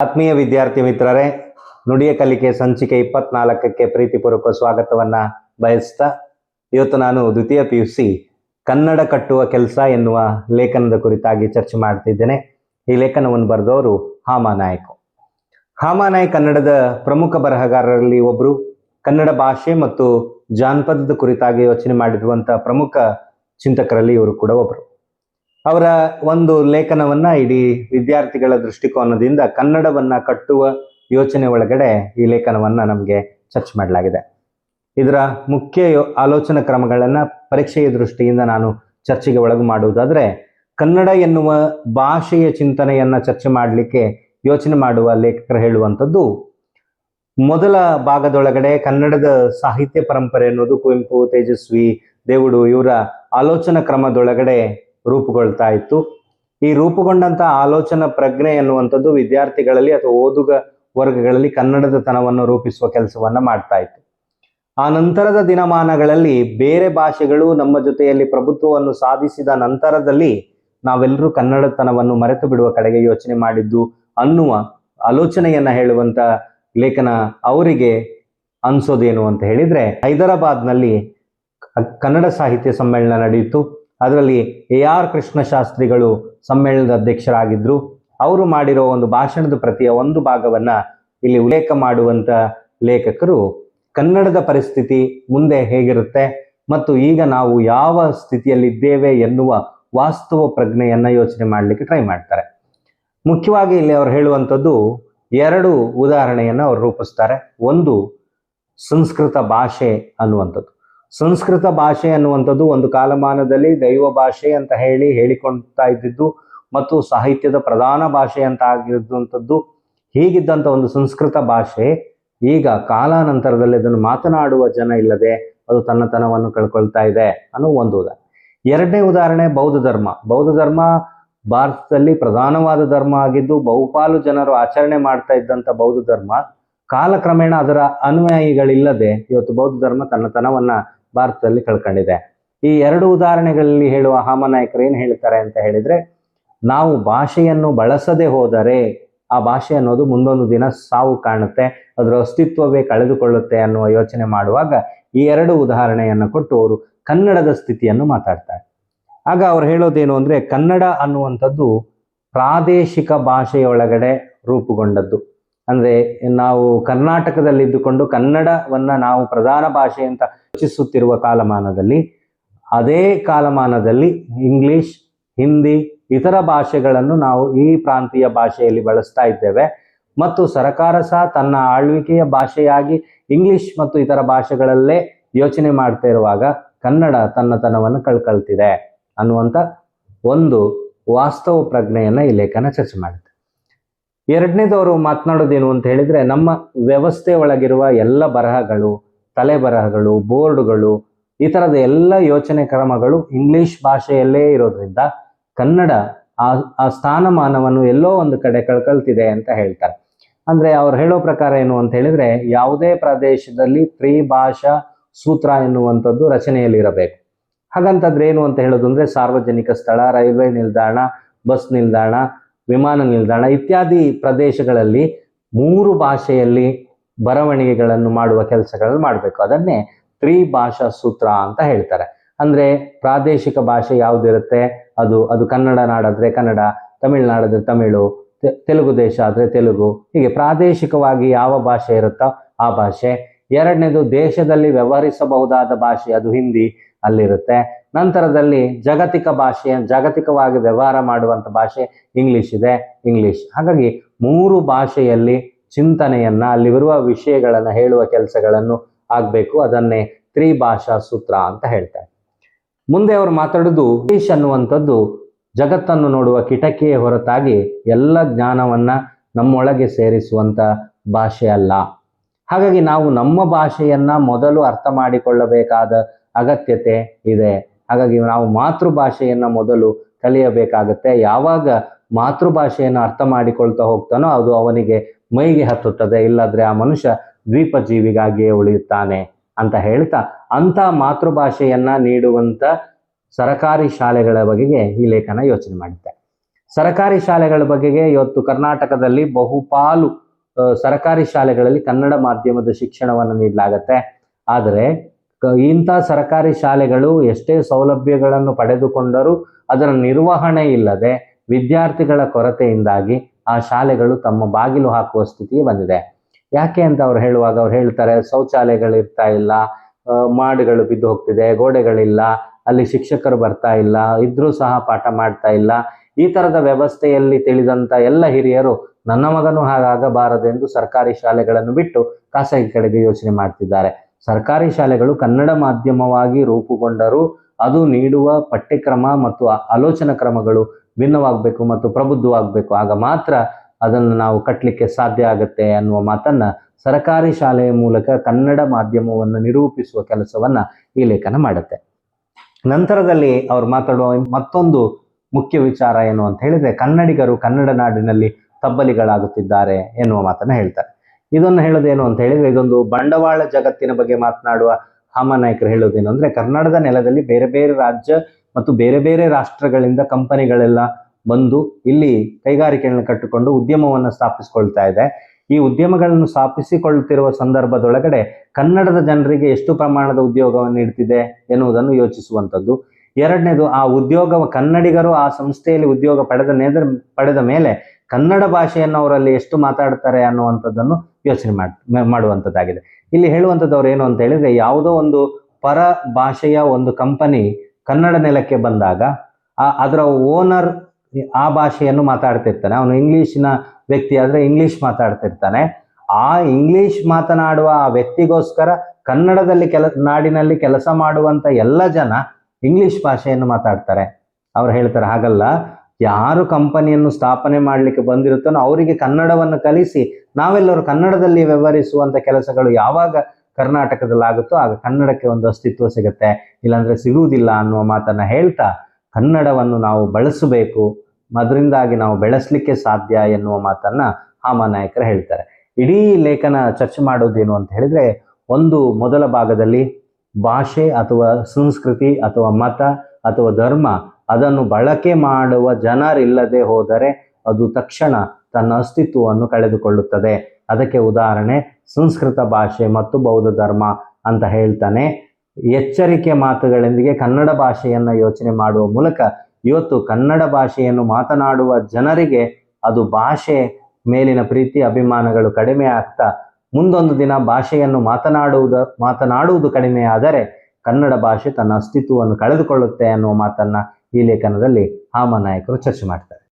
ಆತ್ಮೀಯ ವಿದ್ಯಾರ್ಥಿ ಮಿತ್ರರೇ, ನುಡಿಯ ಕಲಿಕೆ ಸಂಚಿಕೆ ಇಪ್ಪತ್ನಾಲ್ಕಕ್ಕೆ ಪ್ರೀತಿಪೂರ್ವಕ ಸ್ವಾಗತವನ್ನ ಬಯಸ್ತಾ ಇವತ್ತು ನಾನು ದ್ವಿತೀಯ ಪಿ ಯು ಸಿ ಕನ್ನಡ ಕಟ್ಟುವ ಕೆಲಸ ಎನ್ನುವ ಲೇಖನದ ಕುರಿತಾಗಿ ಚರ್ಚೆ ಮಾಡ್ತಿದ್ದೇನೆ. ಈ ಲೇಖನವನ್ನು ಬರೆದವರು ಹಾಮಾನಾಯಕ್ ಹಾಮಾನಾಯಕ್ ಕನ್ನಡದ ಪ್ರಮುಖ ಬರಹಗಾರರಲ್ಲಿ ಒಬ್ಬರು ಕನ್ನಡ ಭಾಷೆ ಮತ್ತು ಜಾನಪದದ ಕುರಿತಾಗಿ ಯೋಚನೆ ಮಾಡಿರುವಂತಹ ಪ್ರಮುಖ ಚಿಂತಕರಲ್ಲಿ ಇವರು ಕೂಡ ಒಬ್ಬರು ಅವರ ಒಂದು ಲೇಖನವನ್ನ ಇಡೀ ವಿದ್ಯಾರ್ಥಿಗಳ ದೃಷ್ಟಿಕೋನದಿಂದ ಕನ್ನಡವನ್ನ ಕಟ್ಟುವ ಯೋಚನೆ ಒಳಗಡೆ ಈ ಲೇಖನವನ್ನ ನಮಗೆ ಚರ್ಚೆ ಮಾಡಲಾಗಿದೆ. ಇದರ ಮುಖ್ಯ ಆಲೋಚನಾ ಕ್ರಮಗಳನ್ನು ಪರೀಕ್ಷೆಯ ದೃಷ್ಟಿಯಿಂದ ನಾನು ಚರ್ಚೆಗೆ ಒಳಗು ಮಾಡುವುದಾದರೆ, ಕನ್ನಡ ಎನ್ನುವ ಭಾಷೆಯ ಚಿಂತನೆಯನ್ನ ಚರ್ಚೆ ಮಾಡಲಿಕ್ಕೆ ಯೋಚನೆ ಮಾಡುವ ಲೇಖಕರು ಹೇಳುವಂಥದ್ದು, ಮೊದಲ ಭಾಗದೊಳಗಡೆ ಕನ್ನಡದ ಸಾಹಿತ್ಯ ಪರಂಪರೆ ಅನ್ನೋದು ಕುವೆಂಪು, ತೇಜಸ್ವಿ, ದೇವುಡು ಇವರ ಆಲೋಚನಾ ಕ್ರಮದೊಳಗಡೆ ರೂಪುಗೊಳ್ತಾ ಇತ್ತು ಈ ರೂಪುಗೊಂಡಂತಹ ಆಲೋಚನಾ ಪ್ರಜ್ಞೆ ಎನ್ನುವಂಥದ್ದು ವಿದ್ಯಾರ್ಥಿಗಳಲ್ಲಿ ಅಥವಾ ಓದುಗ ವರ್ಗಗಳಲ್ಲಿ ಕನ್ನಡದ ತನವನ್ನು ರೂಪಿಸುವ ಕೆಲಸವನ್ನ ಮಾಡ್ತಾ ಇತ್ತು ಆ ನಂತರದ ದಿನಮಾನಗಳಲ್ಲಿ ಬೇರೆ ಭಾಷೆಗಳು ನಮ್ಮ ಜೊತೆಯಲ್ಲಿ ಪ್ರಭುತ್ವವನ್ನು ಸಾಧಿಸಿದ ನಂತರದಲ್ಲಿ ನಾವೆಲ್ಲರೂ ಕನ್ನಡತನವನ್ನು ಮರೆತು ಬಿಡುವ ಕಡೆಗೆ ಯೋಚನೆ ಮಾಡಿದ್ದು ಅನ್ನುವ ಆಲೋಚನೆಯನ್ನ ಹೇಳುವಂತ ಲೇಖನ ಅವರಿಗೆ ಅನ್ಸೋದೇನು ಅಂತ ಹೇಳಿದ್ರೆ ಹೈದರಾಬಾದ್ನಲ್ಲಿ ಕನ್ನಡ ಸಾಹಿತ್ಯ ಸಮ್ಮೇಳನ ನಡೆಯಿತು. ಅದರಲ್ಲಿ ಎ ಆರ್ ಕೃಷ್ಣ ಶಾಸ್ತ್ರಿಗಳು ಸಮ್ಮೇಳನದ ಅಧ್ಯಕ್ಷರಾಗಿದ್ದರು ಅವರು ಮಾಡಿರೋ ಒಂದು ಭಾಷಣದ ಪ್ರತಿಯ ಒಂದು ಭಾಗವನ್ನು ಇಲ್ಲಿ ಉಲ್ಲೇಖ ಮಾಡುವಂಥ ಲೇಖಕರು ಕನ್ನಡದ ಪರಿಸ್ಥಿತಿ ಮುಂದೆ ಹೇಗಿರುತ್ತೆ ಮತ್ತು ಈಗ ನಾವು ಯಾವ ಸ್ಥಿತಿಯಲ್ಲಿದ್ದೇವೆ ಎನ್ನುವ ವಾಸ್ತವ ಪ್ರಜ್ಞೆಯನ್ನು ಯೋಚನೆ ಮಾಡಲಿಕ್ಕೆ ಟ್ರೈ ಮಾಡ್ತಾರೆ. ಮುಖ್ಯವಾಗಿ ಇಲ್ಲಿ ಅವರು ಹೇಳುವಂಥದ್ದು ಎರಡು ಉದಾಹರಣೆಯನ್ನು ಅವರು ರೂಪಿಸ್ತಾರೆ. ಒಂದು ಸಂಸ್ಕೃತ ಭಾಷೆ ಅನ್ನುವಂಥದ್ದು. ಸಂಸ್ಕೃತ ಭಾಷೆ ಅನ್ನುವಂಥದ್ದು ಒಂದು ಕಾಲಮಾನದಲ್ಲಿ ದೈವ ಭಾಷೆ ಅಂತ ಹೇಳಿ ಹೇಳಿಕೊಳ್ತಾ ಇದ್ದಿದ್ದು ಮತ್ತು ಸಾಹಿತ್ಯದ ಪ್ರಧಾನ ಭಾಷೆ ಅಂತ ಆಗಿರುವಂಥದ್ದು. ಹೀಗಿದ್ದಂಥ ಒಂದು ಸಂಸ್ಕೃತ ಭಾಷೆ ಈಗ ಕಾಲಾನಂತರದಲ್ಲಿ ಅದನ್ನು ಮಾತನಾಡುವ ಜನ ಇಲ್ಲದೆ ಅದು ತನ್ನತನವನ್ನು ಕಳ್ಕೊಳ್ತಾ ಇದೆ ಅನ್ನೋ ಒಂದು ಉದಾಹರಣೆ ಎರಡನೇ ಉದಾಹರಣೆ ಬೌದ್ಧ ಧರ್ಮ. ಬೌದ್ಧ ಧರ್ಮ ಭಾರತದಲ್ಲಿ ಪ್ರಧಾನವಾದ ಧರ್ಮ ಆಗಿದ್ದು ಬಹುಪಾಲು ಜನರು ಆಚರಣೆ ಮಾಡ್ತಾ ಇದ್ದಂಥ ಬೌದ್ಧ ಧರ್ಮ. ಕಾಲಕ್ರಮೇಣ ಅದರ ಅನುಯಾಯಿಗಳಿಲ್ಲದೆ ಇವತ್ತು ಬೌದ್ಧ ಧರ್ಮ ತನ್ನತನವನ್ನ ಭಾರತದಲ್ಲಿ ಕಳ್ಕೊಂಡಿದೆ. ಈ ಎರಡು ಉದಾಹರಣೆಗಳಲ್ಲಿ ಹೇಳುವ ಹಾಮನಾಯಕರು ಏನು ಹೇಳ್ತಾರೆ ಅಂತ ಹೇಳಿದ್ರೆ, ನಾವು ಭಾಷೆಯನ್ನು ಬಳಸದೆ ಹೋದರೆ ಆ ಭಾಷೆ ಅನ್ನೋದು ಮುಂದೊಂದು ದಿನ ಸಾವು ಕಾಣುತ್ತೆ, ಅದರ ಅಸ್ತಿತ್ವವೇ ಕಳೆದುಕೊಳ್ಳುತ್ತೆ ಅನ್ನುವ ಯೋಚನೆ ಮಾಡುವಾಗ ಈ ಎರಡು ಉದಾಹರಣೆಯನ್ನು ಕೊಟ್ಟು ಅವರು ಕನ್ನಡದ ಸ್ಥಿತಿಯನ್ನು ಮಾತಾಡ್ತಾರೆ. ಆಗ ಅವ್ರು ಹೇಳೋದೇನು ಅಂದ್ರೆ, ಕನ್ನಡ ಅನ್ನುವಂಥದ್ದು ಪ್ರಾದೇಶಿಕ ಭಾಷೆಯೊಳಗಡೆ ರೂಪುಗೊಂಡದ್ದು. ಅಂದ್ರೆ ನಾವು ಕರ್ನಾಟಕದಲ್ಲಿದ್ದುಕೊಂಡು ಕನ್ನಡವನ್ನ ನಾವು ಪ್ರಧಾನ ಭಾಷೆ ಅಂತ ಯೋಚಿಸುತ್ತಿರುವ ಕಾಲಮಾನದಲ್ಲಿ, ಅದೇ ಕಾಲಮಾನದಲ್ಲಿ ಇಂಗ್ಲಿಷ್, ಹಿಂದಿ, ಇತರ ಭಾಷೆಗಳನ್ನು ನಾವು ಈ ಪ್ರಾಂತೀಯ ಭಾಷೆಯಲ್ಲಿ ಬಳಸ್ತಾ ಇದ್ದೇವೆ. ಮತ್ತು ಸರಕಾರ ಸಹ ತನ್ನ ಆಳ್ವಿಕೆಯ ಭಾಷೆಯಾಗಿ ಇಂಗ್ಲಿಷ್ ಮತ್ತು ಇತರ ಭಾಷೆಗಳಲ್ಲೇ ಯೋಚನೆ ಮಾಡ್ತಾ ಇರುವಾಗ ಕನ್ನಡ ತನ್ನತನವನ್ನು ಕಳ್ಕೊಳ್ತಿದೆ ಅನ್ನುವಂಥ ಒಂದು ವಾಸ್ತವ ಪ್ರಜ್ಞೆಯನ್ನು ಈ ಲೇಖನ ಚರ್ಚೆ ಮಾಡುತ್ತೆ. ಎರಡನೇದವರು ಮಾತನಾಡೋದೇನು ಅಂತ ಹೇಳಿದ್ರೆ, ನಮ್ಮ ವ್ಯವಸ್ಥೆ ಒಳಗಿರುವ ಎಲ್ಲ ಬರಹಗಳು ತಲೆ ಬರಹಗಳು ಬೋರ್ಡುಗಳು, ಈ ಥರದ ಎಲ್ಲ ಯೋಚನೆ ಕ್ರಮಗಳು ಇಂಗ್ಲಿಷ್ ಭಾಷೆಯಲ್ಲೇ ಇರೋದ್ರಿಂದ ಕನ್ನಡ ಆ ಆ ಸ್ಥಾನಮಾನವನ್ನು ಎಲ್ಲೋ ಒಂದು ಕಡೆ ಕಳ್ಕೊಳ್ತಿದೆ ಅಂತ ಹೇಳ್ತಾರೆ. ಅಂದ್ರೆ ಅವ್ರು ಹೇಳೋ ಪ್ರಕಾರ ಏನು ಅಂತ ಹೇಳಿದ್ರೆ ಯಾವುದೇ ಪ್ರದೇಶದಲ್ಲಿ ತ್ರಿಭಾಷಾ ಸೂತ್ರ ಎನ್ನುವಂಥದ್ದು ರಚನೆಯಲ್ಲಿರಬೇಕು. ಹಾಗಂತಂದ್ರೆ ಏನು ಅಂತ ಹೇಳೋದು ಅಂದ್ರೆ ಸಾರ್ವಜನಿಕ ಸ್ಥಳ, ರೈಲ್ವೆ ನಿಲ್ದಾಣ, ಬಸ್ ನಿಲ್ದಾಣ, ವಿಮಾನ ನಿಲ್ದಾಣ ಇತ್ಯಾದಿ ಪ್ರದೇಶಗಳಲ್ಲಿ ಮೂರು ಭಾಷೆಯಲ್ಲಿ ಬರವಣಿಗೆಗಳನ್ನು ಮಾಡುವ ಕೆಲಸಗಳನ್ನು ಮಾಡಬೇಕು. ಅದನ್ನೇ ತ್ರಿಭಾಷಾ ಸೂತ್ರ ಅಂತ ಹೇಳ್ತಾರೆ. ಅಂದ್ರೆ ಪ್ರಾದೇಶಿಕ ಭಾಷೆ ಯಾವುದಿರುತ್ತೆ? ಅದು ಅದು ಕನ್ನಡ ನಾಡಾದ್ರೆ ಕನ್ನಡ ತಮಿಳುನಾಡಾದ್ರೆ ತಮಿಳು ತೆಲುಗು ದೇಶ ಆದ್ರೆ ತೆಲುಗು. ಹೀಗೆ ಪ್ರಾದೇಶಿಕವಾಗಿ ಯಾವ ಭಾಷೆ ಇರುತ್ತೋ ಆ ಭಾಷೆ. ಎರಡನೇದು ದೇಶದಲ್ಲಿ ವ್ಯವಹರಿಸಬಹುದಾದ ಭಾಷೆ ಅದು ಹಿಂದಿ ಅಲ್ಲಿರುತ್ತೆ. ನಂತರದಲ್ಲಿ ಜಾಗತಿಕ ಭಾಷೆ, ಜಾಗತಿಕವಾಗಿ ವ್ಯವಹಾರ ಮಾಡುವಂತ ಭಾಷೆ ಇಂಗ್ಲಿಷ್ ಇದೆ, ಇಂಗ್ಲಿಷ್. ಹಾಗಾಗಿ ಮೂರು ಭಾಷೆಯಲ್ಲಿ ಚಿಂತನೆಯನ್ನ ಅಲ್ಲಿರುವ ವಿಷಯಗಳನ್ನ ಹೇಳುವ ಕೆಲಸಗಳನ್ನು ಆಗ್ಬೇಕು. ಅದನ್ನೇ ತ್ರಿಭಾಷಾ ಸೂತ್ರ ಅಂತ ಹೇಳ್ತಾರೆ. ಮುಂದೆ ಅವರು ಮಾತಾಡೋದು ಇಂಗ್ಲಿಷ್ ಅನ್ನುವಂಥದ್ದು ಜಗತ್ತನ್ನು ನೋಡುವ ಕಿಟಕಿಯ ಹೊರತಾಗಿ ಎಲ್ಲ ಜ್ಞಾನವನ್ನ ನಮ್ಮೊಳಗೆ ಸೇರಿಸುವಂತ ಭಾಷೆ ಅಲ್ಲ. ಹಾಗಾಗಿ ನಾವು ನಮ್ಮ ಭಾಷೆಯನ್ನ ಮೊದಲು ಅರ್ಥ ಮಾಡಿಕೊಳ್ಳಬೇಕಾದ ಅಗತ್ಯತೆ ಇದೆ. ಹಾಗಾಗಿ ನಾವು ಮಾತೃಭಾಷೆಯನ್ನ ಮೊದಲು ಕಲಿಯಬೇಕಾಗತ್ತೆ. ಯಾವಾಗ ಮಾತೃಭಾಷೆಯನ್ನು ಅರ್ಥ ಮಾಡಿಕೊಳ್ತಾ ಹೋಗ್ತಾನೋ ಅದು ಅವನಿಗೆ ಮೈಗೆ ಹತ್ತುತ್ತದೆ, ಇಲ್ಲದ್ರೆ ಆ ಮನುಷ್ಯ ದ್ವೀಪ ಜೀವಿಗಾಗಿಯೇ ಉಳಿಯುತ್ತಾನೆ ಅಂತ ಹೇಳ್ತಾ ಅಂತ ಮಾತೃಭಾಷೆಯನ್ನ ನೀಡುವಂತ ಸರಕಾರಿ ಶಾಲೆಗಳ ಬಗೆಗೆ ಈ ಲೇಖನ ಯೋಚನೆ ಮಾಡುತ್ತೆ ಸರಕಾರಿ ಶಾಲೆಗಳ ಬಗೆಗೆ ಇವತ್ತು ಕರ್ನಾಟಕದಲ್ಲಿ ಬಹುಪಾಲು ಸರಕಾರಿ ಶಾಲೆಗಳಲ್ಲಿ ಕನ್ನಡ ಮಾಧ್ಯಮದ ಶಿಕ್ಷಣವನ್ನು ನೀಡಲಾಗತ್ತೆ. ಆದರೆ ಇಂಥ ಸರಕಾರಿ ಶಾಲೆಗಳು ಎಷ್ಟೇ ಸೌಲಭ್ಯಗಳನ್ನು ಪಡೆದುಕೊಂಡರೂ ಅದರ ನಿರ್ವಹಣೆ ಇಲ್ಲದೆ ವಿದ್ಯಾರ್ಥಿಗಳ ಕೊರತೆಯಿಂದಾಗಿ ಆ ಶಾಲೆಗಳು ತಮ್ಮ ಬಾಗಿಲು ಹಾಕುವ ಸ್ಥಿತಿಗೆ ಬಂದಿದೆ. ಯಾಕೆ ಅಂತ ಅವ್ರು ಹೇಳುವಾಗ ಅವ್ರು ಹೇಳ್ತಾರೆ, ಶೌಚಾಲಯಗಳು ಇರ್ತಾ ಇಲ್ಲ ಮಾಡುಗಳು ಬಿದ್ದು ಹೋಗ್ತಿದೆ, ಗೋಡೆಗಳಿಲ್ಲ, ಅಲ್ಲಿ ಶಿಕ್ಷಕರು ಬರ್ತಾ ಇಲ್ಲ, ಇದ್ರೂ ಸಹ ಪಾಠ ಮಾಡ್ತಾ ಇಲ್ಲ. ಈ ತರದ ವ್ಯವಸ್ಥೆಯಲ್ಲಿ ತಿಳಿದಂತ ಎಲ್ಲ ಹಿರಿಯರು, ನನ್ನ ಮಗನು ಹಾಗಾಗಬಾರದೆಂದು ಸರ್ಕಾರಿ ಶಾಲೆಗಳನ್ನು ಬಿಟ್ಟು ಖಾಸಗಿ ಕಡೆಗೆ ಯೋಚನೆ ಮಾಡ್ತಿದ್ದಾರೆ. ಸರ್ಕಾರಿ ಶಾಲೆಗಳು ಕನ್ನಡ ಮಾಧ್ಯಮವಾಗಿ ರೂಪುಗೊಂಡರೂ ಅದು ನೀಡುವ ಪಠ್ಯಕ್ರಮ ಮತ್ತು ಆಲೋಚನಾ ಕ್ರಮಗಳು ಭಿನ್ನವಾಗಬೇಕು ಮತ್ತು ಪ್ರಬುದ್ಧವಾಗಬೇಕು. ಆಗ ಮಾತ್ರ ಅದನ್ನು ನಾವು ಕಟ್ಟಲಿಕ್ಕೆ ಸಾಧ್ಯ ಆಗುತ್ತೆ ಅನ್ನುವ ಮಾತನ್ನ ಸರಕಾರಿ ಶಾಲೆಯ ಮೂಲಕ ಕನ್ನಡ ಮಾಧ್ಯಮವನ್ನು ನಿರೂಪಿಸುವ ಕೆಲಸವನ್ನ ಈ ಲೇಖನ ಮಾಡುತ್ತೆ. ನಂತರದಲ್ಲಿ ಅವರು ಮಾತಾಡುವ ಮತ್ತೊಂದು ಮುಖ್ಯ ವಿಚಾರ ಏನು ಅಂತ ಹೇಳಿದ್ರೆ, ಕನ್ನಡಿಗರು ಕನ್ನಡ ನಾಡಿನಲ್ಲಿ ತಬ್ಬಲಿಗಳಾಗುತ್ತಿದ್ದಾರೆ ಎನ್ನುವ ಮಾತನ್ನ ಹೇಳ್ತಾರೆ. ಇದನ್ನು ಹೇಳೋದೇನು ಅಂತ ಹೇಳಿದ್ರೆ, ಇದೊಂದು ಬಂಡವಾಳ ಜಗತ್ತಿನ ಬಗ್ಗೆ ಮಾತನಾಡುವ ಹಾಮನಾಯಕರು ಹೇಳೋದೇನು ಅಂದ್ರೆ ಕನ್ನಡದ ನೆಲದಲ್ಲಿ ಬೇರೆ ಬೇರೆ ರಾಜ್ಯ ಮತ್ತು ಬೇರೆ ಬೇರೆ ರಾಷ್ಟ್ರಗಳಿಂದ ಕಂಪನಿಗಳೆಲ್ಲ ಬಂದು ಇಲ್ಲಿ ಕೈಗಾರಿಕೆಗಳನ್ನ ಕಟ್ಟಿಕೊಂಡು ಉದ್ಯಮವನ್ನು ಸ್ಥಾಪಿಸಿಕೊಳ್ತಾ ಇದೆ. ಈ ಉದ್ಯಮಗಳನ್ನು ಸ್ಥಾಪಿಸಿಕೊಳ್ಳುತ್ತಿರುವ ಸಂದರ್ಭದೊಳಗಡೆ ಕನ್ನಡದ ಜನರಿಗೆ ಎಷ್ಟು ಪ್ರಮಾಣದ ಉದ್ಯೋಗವನ್ನು ನೀಡುತ್ತಿದೆ ಎನ್ನುವುದನ್ನು ಯೋಚಿಸುವಂಥದ್ದು. ಎರಡನೇದು, ಆ ಉದ್ಯೋಗ, ಕನ್ನಡಿಗರು ಆ ಸಂಸ್ಥೆಯಲ್ಲಿ ಉದ್ಯೋಗ ಪಡೆದ ಪಡೆದ ಮೇಲೆ ಕನ್ನಡ ಭಾಷೆಯನ್ನು ಅವರಲ್ಲಿ ಎಷ್ಟು ಮಾತಾಡ್ತಾರೆ ಅನ್ನುವಂಥದ್ದನ್ನು ಯೋಚನೆ ಮಾಡಿ ಮಾಡುವಂಥದ್ದಾಗಿದೆ. ಇಲ್ಲಿ ಹೇಳುವಂಥದ್ದು ಅವ್ರು ಏನು ಅಂತ ಹೇಳಿದ್ರೆ ಯಾವುದೋ ಒಂದು ಪರ ಭಾಷೆಯ ಒಂದು ಕಂಪನಿ ಕನ್ನಡ ನೆಲಕ್ಕೆ ಬಂದಾಗ ಆ ಅದರ ಓನರ್ ಆ ಭಾಷೆಯನ್ನು ಮಾತಾಡ್ತಿರ್ತಾನೆ. ಅವನು ಇಂಗ್ಲೀಷಿನ ವ್ಯಕ್ತಿ ಆದರೆ ಇಂಗ್ಲಿಷ್ ಮಾತಾಡ್ತಿರ್ತಾನೆ. ಆ ಇಂಗ್ಲಿಷ್ ಮಾತನಾಡುವ ಆ ವ್ಯಕ್ತಿಗೋಸ್ಕರ ಕನ್ನಡದಲ್ಲಿ ಕೆಲ, ನಾಡಿನಲ್ಲಿ ಕೆಲಸ ಮಾಡುವಂಥ ಎಲ್ಲ ಜನ ಇಂಗ್ಲಿಷ್ ಭಾಷೆಯನ್ನು ಮಾತಾಡ್ತಾರೆ. ಅವ್ರು ಹೇಳ್ತಾರೆ, ಹಾಗಲ್ಲ, ಯಾರು ಕಂಪನಿಯನ್ನು ಸ್ಥಾಪನೆ ಮಾಡಲಿಕ್ಕೆ ಬಂದಿರುತ್ತಾನೋ ಅವರಿಗೆ ಕನ್ನಡವನ್ನು ಕಲಿಸಿ ನಾವೆಲ್ಲರೂ ಕನ್ನಡದಲ್ಲಿ ವ್ಯವಹರಿಸುವಂಥ ಕೆಲಸಗಳು ಯಾವಾಗ ಕರ್ನಾಟಕದಲ್ಲಿ ಆಗುತ್ತೋ ಆಗ ಕನ್ನಡಕ್ಕೆ ಒಂದು ಅಸ್ತಿತ್ವ ಸಿಗುತ್ತೆ. ಇಲ್ಲಾಂದ್ರೆ ಸಿಗುವುದಿಲ್ಲ ಅನ್ನುವ ಮಾತನ್ನ ಹೇಳ್ತಾ ಕನ್ನಡವನ್ನು ನಾವು ಬಳಸಬೇಕು, ಅದರಿಂದಾಗಿ ನಾವು ಬೆಳೆಸಲಿಕ್ಕೆ ಸಾಧ್ಯ ಎನ್ನುವ ಮಾತನ್ನ ಹಾಮನಾಯಕರು ಹೇಳ್ತಾರೆ. ಇಡೀ ಲೇಖನ ಚರ್ಚೆ ಮಾಡೋದೇನು ಅಂತ ಹೇಳಿದ್ರೆ, ಒಂದು ಮೊದಲ ಭಾಗದಲ್ಲಿ ಭಾಷೆ ಅಥವಾ ಸಂಸ್ಕೃತಿ ಅಥವಾ ಮತ ಅಥವಾ ಧರ್ಮ ಅದನ್ನು ಬಳಕೆ ಮಾಡುವ ಜನರಿಲ್ಲದೆ ಹೋದರೆ ಅದು ತಕ್ಷಣ ತನ್ನ ಅಸ್ತಿತ್ವವನ್ನು ಕಳೆದುಕೊಳ್ಳುತ್ತದೆ. ಅದಕ್ಕೆ ಉದಾಹರಣೆ, ಸಂಸ್ಕೃತ ಭಾಷೆ ಮತ್ತು ಬೌದ್ಧ ಧರ್ಮ ಅಂತ ಹೇಳ್ತಾನೆ. ಎಚ್ಚರಿಕೆ ಮಾತುಗಳೊಂದಿಗೆ ಕನ್ನಡ ಭಾಷೆಯನ್ನು ಯೋಚನೆ ಮಾಡುವ ಮೂಲಕ ಇವತ್ತು ಕನ್ನಡ ಭಾಷೆಯನ್ನು ಮಾತನಾಡುವ ಜನರಿಗೆ ಅದು ಭಾಷೆ ಮೇಲಿನ ಪ್ರೀತಿ, ಅಭಿಮಾನಗಳು ಕಡಿಮೆ ಆಗ್ತಾ, ಮುಂದೊಂದು ದಿನ ಭಾಷೆಯನ್ನು ಮಾತನಾಡುವುದ, ಮಾತನಾಡುವುದು ಕಡಿಮೆಯಾದರೆ ಕನ್ನಡ ಭಾಷೆ ತನ್ನ ಅಸ್ತಿತ್ವವನ್ನು ಕಳೆದುಕೊಳ್ಳುತ್ತೆ ಅನ್ನುವ ಮಾತನ್ನ ಈ ಲೇಖನದಲ್ಲಿ ಹಾಮನಾಯಕರು ಚರ್ಚೆ ಮಾಡ್ತಾರೆ.